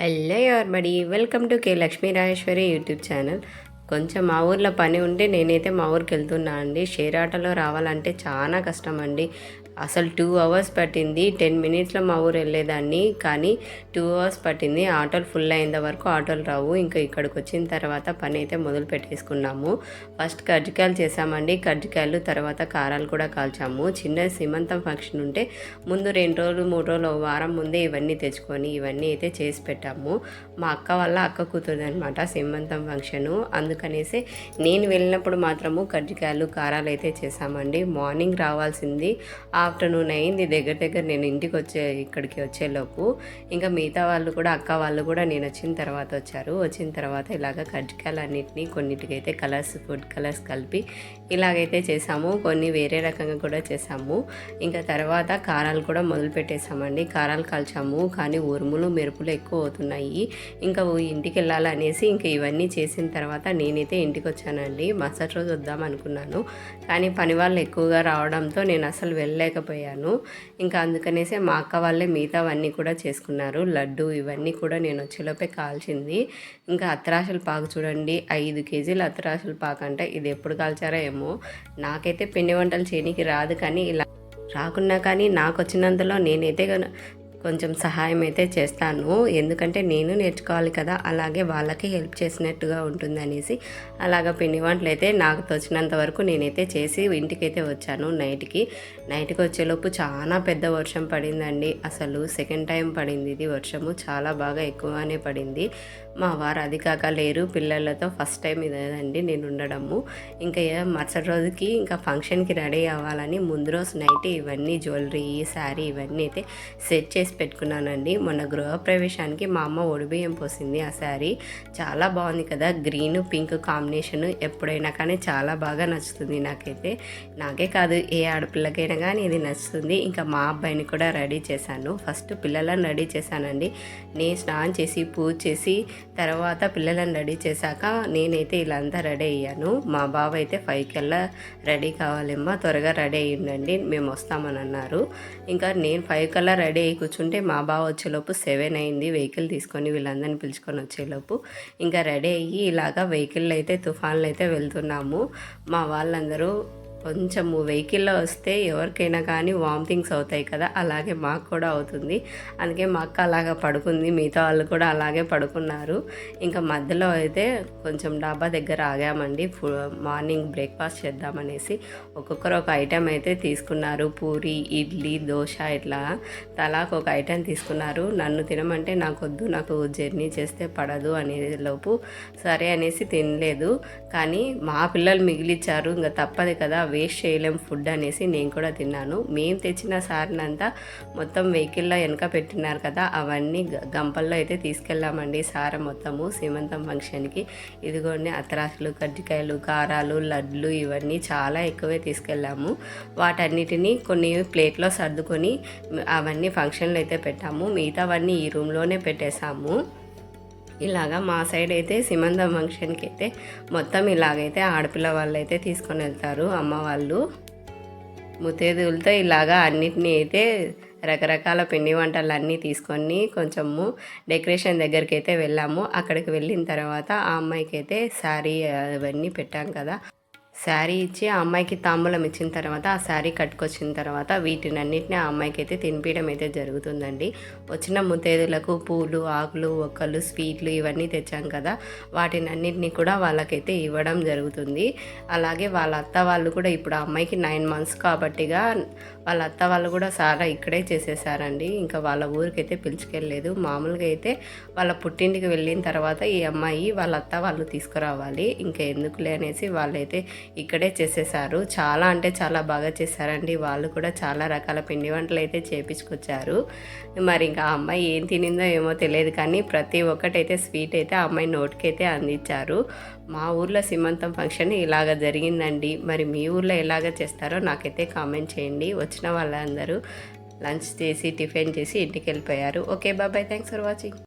Hello everybody welcome to K Lakshmi Rajeshwari YouTube channel. కొంచెం మా ఊర్లో పని ఉంటే నేనైతే మా ఊరికి వెళ్తున్నా అండి. షేర్ ఆటోలో రావాలంటే చాలా కష్టం అండి. అసలు టూ అవర్స్ పట్టింది. టెన్ మినిట్స్లో మా ఊరు వెళ్ళేదాన్ని. కానీ టూ అవర్స్ పట్టింది. ఆటోలు ఫుల్ అయ్యేంత వరకు ఆటోలు రావు. ఇంకా ఇక్కడికి వచ్చిన తర్వాత పని అయితే మొదలు పెట్టేసుకున్నాము. ఫస్ట్ కజ్జికాయలు చేసామండి కజ్జికాయలు తర్వాత కారాలు కూడా కాల్చాము. చిన్న సీమంతం ఫంక్షన్ ఉంటే ముందు రెండు రోజులు మూడు రోజులు వారం ముందే ఇవన్నీ తెచ్చుకొని ఇవన్నీ అయితే చేసి పెట్టాము. మా అక్క వల్ల అక్క కూతురు అనమాట సీమంతం ఫంక్షను. అందుకనేసి నేను వెళ్ళినప్పుడు మాత్రము కజ్జికాయలు కారాలు అయితే చేసామండి మార్నింగ్ రావాల్సింది. ఆఫ్టర్నూన్ అయింది. దగ్గర దగ్గర నేను ఇంటికి వచ్చే ఇక్కడికి వచ్చేలోపు ఇంకా మిగతా వాళ్ళు కూడా అక్క వాళ్ళు కూడా నేను వచ్చిన తర్వాత వచ్చారు. వచ్చిన తర్వాత ఇలాగ కజ్జికాయలు అన్నింటినీ కొన్నిటికైతే కలర్స్ ఫుడ్ కలర్స్ కలిపి ఇలాగైతే చేసాము. కొన్ని వేరే రకంగా కూడా చేసాము. ఇంకా తర్వాత కారాలు కూడా మొదలు పెట్టేసామండి. కారాలు కాల్చాము. కానీ ఉరుములు మెరుపులు ఎక్కువ అవుతున్నాయి. ఇంకా ఇంటికి వెళ్ళాలనేసి ఇంకా ఇవన్నీ చేసిన తర్వాత నేనైతే ఇంటికి వచ్చానండి. మరుసటి రోజు వద్దాం అనుకున్నాను. కానీ పని వాళ్ళు ఎక్కువగా రావడంతో నేను అసలు వెళ్ళలేక చేయలేకపోయాను. ఇంకా అందుకనేసే మా అక్క వాళ్ళే మిగతావన్నీ కూడా చేసుకున్నారు. లడ్డు ఇవన్నీ కూడా నేను వచ్చేలోపే కాల్చింది. ఇంకా అత్రాశల పాకు చూడండి ఐదు కేజీలు అత్రాశల పాకు అంటే ఇది ఎప్పుడు కాల్చారో ఏమో. నాకైతే పిండి వంటలు చేయనికి రాదు కానీ ఇలా రాకున్నా కానీ నాకు వచ్చినంతలో నేనైతే కొంచెం సహాయం అయితే చేస్తాను. ఎందుకంటే నేను నేర్చుకోవాలి కదా అలాగే వాళ్ళకి హెల్ప్ చేసినట్టుగా ఉంటుందనేసి అలాగ పిండి వంటలు అయితే నాకు తోచినంత వరకు నేనైతే చేసి ఇంటికైతే వచ్చాను నైట్కి. నైట్కి వచ్చేలోపు చాలా పెద్ద వర్షం పడిందండి. అసలు సెకండ్ టైం పడింది ఇది వర్షము. చాలా బాగా ఎక్కువగానే పడింది. మా వారు అది కాక లేరు. పిల్లలతో ఫస్ట్ టైం ఇదేనండి నేను ఉండడము. ఇంకా మరుసటి రోజుకి ఇంకా ఫంక్షన్కి రెడీ అవ్వాలని ముందు రోజు నైట్ ఇవన్నీ జ్యువెలరీ శారీ ఇవన్నీ అయితే సెట్ చేసి పెట్టుకున్నానండి. మొన్న గృహప్రవేశానికి మా అమ్మ ఒడిబియ్యం పోసింది ఆ శారీ. చాలా బాగుంది కదా. గ్రీన్ పింక్ కాంబినేషన్ ఎప్పుడైనా కానీ చాలా బాగా నచ్చుతుంది నాకైతే. నాకే కాదు ఏ ఆడపిల్లకైనా కానీ ఇది నచ్చుతుంది. ఇంకా మా అబ్బాయిని కూడా రెడీ చేశాను. ఫస్ట్ పిల్లలను రెడీ చేశానండి. నేను స్నానం చేసి పూజ చేసి తర్వాత పిల్లలను రెడీ చేశాక నేనైతే ఇలా అంతా రెడీ అయ్యాను. మా బాబు అయితే ఫైవ్ కల్లా రెడీ కావాలేమ్మా త్వరగా రెడీ అయ్యిండండి మేము వస్తామని అన్నారు. ఇంకా నేను ఫైవ్ కల్లా రెడీ అయ్యి కూర్చుంటే కూర్చుంటే మా బావ వచ్చేలోపు సెవెన్ అయింది వెహికల్ తీసుకొని వీళ్ళందరినీ పిలుచుకొని వచ్చేలోపు ఇంకా రెడీ అయ్యి ఇలాగా వెహికల్ అయితే తుఫాన్లు అయితే వెళ్తున్నాము. మా వాళ్ళందరూ కొంచెము వెహికల్లో వస్తే ఎవరికైనా కానీ వామిటింగ్స్ అవుతాయి కదా అలాగే మాకు కూడా అవుతుంది. అందుకే మా అక్క అలాగా పడుకుంది మిగతా వాళ్ళు కూడా అలాగే పడుకున్నారు. ఇంకా మధ్యలో అయితే కొంచెం డాబా దగ్గర ఆగామండి. మార్నింగ్ బ్రేక్ఫాస్ట్ చేద్దామనేసి ఒక్కొక్కరు ఒక ఐటెం అయితే తీసుకున్నారు. పూరి ఇడ్లీ దోశ ఇట్లా తలాకు ఒక ఐటెం తీసుకున్నారు. నన్ను తినమంటే నాకు వద్దు నాకు జర్నీ చేస్తే పడదు అనేది లోపు సరే అనేసి తినలేదు. కానీ మా పిల్లలు మిగిలిచ్చారు ఇంకా తప్పదు కదా వేస్ట్ చేయలేం ఫుడ్ అనేసి నేను కూడా తిన్నాను. మేము తెచ్చిన సార్నంతా మొత్తం వెహికల్లో వెనక పెట్టినారు కదా అవన్నీ గంపల్లో అయితే తీసుకెళ్ళామండి సార మొత్తము సీమంతం ఫంక్షన్కి. ఇదిగోండి అత్రాసులు కజ్జికాయలు కారాలు లడ్లు ఇవన్నీ చాలా ఎక్కువే తీసుకెళ్ళాము. వాటన్నిటిని కొన్ని ప్లేట్లో సర్దుకొని అవన్నీ ఫంక్షన్లు అయితే పెట్టాము. మిగతావన్నీ ఈ రూమ్లోనే పెట్టేశాము. ఇలాగా మా సైడ్ అయితే సిమంద ఫంక్షన్కి అయితే మొత్తం ఇలాగైతే ఆడపిల్ల వాళ్ళు అయితే తీసుకొని వెళ్తారు అమ్మ వాళ్ళు. ముత్తేదులతో ఇలాగా అన్నిటినీ అయితే రకరకాల పిండి వంటలు అన్నీ తీసుకొని కొంచెము డెకరేషన్ దగ్గరికి అయితే వెళ్ళాము. అక్కడికి వెళ్ళిన తర్వాత ఆ అమ్మాయికి అయితే శారీ అవన్నీ పెట్టాం కదా. శారీ ఇచ్చి ఆ అమ్మాయికి తాంబూలం ఇచ్చిన తర్వాత ఆ శారీ కట్టుకొచ్చిన తర్వాత వీటిని అన్నింటినీ ఆ అమ్మాయికి అయితే తినిపించడం అయితే జరుగుతుందండి. వచ్చిన ముత్తేదులకు పూలు ఆకులు ఒక్కలు స్వీట్లు ఇవన్నీ తెచ్చాం కదా వాటిని అన్నిటిని కూడా వాళ్ళకైతే ఇవ్వడం జరుగుతుంది. అలాగే వాళ్ళ అత్త వాళ్ళు కూడా ఇప్పుడు ఆ అమ్మాయికి నైన్ మంత్స్ కాబట్టిగా వాళ్ళ అత్త వాళ్ళు కూడా సారా ఇక్కడే చేసేసారండి. ఇంకా వాళ్ళ ఊరికైతే పిలుచుకెళ్ళలేదు. మామూలుగా అయితే వాళ్ళ పుట్టింటికి వెళ్ళిన తర్వాత ఈ అమ్మాయి వాళ్ళ అత్త వాళ్ళు తీసుకురావాలి. ఇంకా ఎందుకులే అనేసి వాళ్ళైతే ఇక్కడే చేసేసారు చాలా అంటే చాలా బాగా చేశారండి. వాళ్ళు కూడా చాలా రకాల పిండి వంటలు అయితే చేపించుకొచ్చారు. మరి ఇంకా ఆ అమ్మాయి ఏం తినిందో ఏమో తెలియదు కానీ ప్రతి ఒక్కటైతే స్వీట్ అయితే ఆ అమ్మాయి నోటికైతే అందించారు. మా ఊర్లో సీమంతం ఫంక్షన్ ఇలాగ జరిగిందండి. మరి మీ ఊర్లో ఎలాగ చేస్తారో నాకైతే కామెంట్ చేయండి. వచ్చిన వాళ్ళందరూ లంచ్ చేసి టిఫిన్ చేసి ఇంటికి వెళ్ళిపోయారు. ఓకే బాబాయ్ థ్యాంక్స్ ఫర్ వాచింగ్.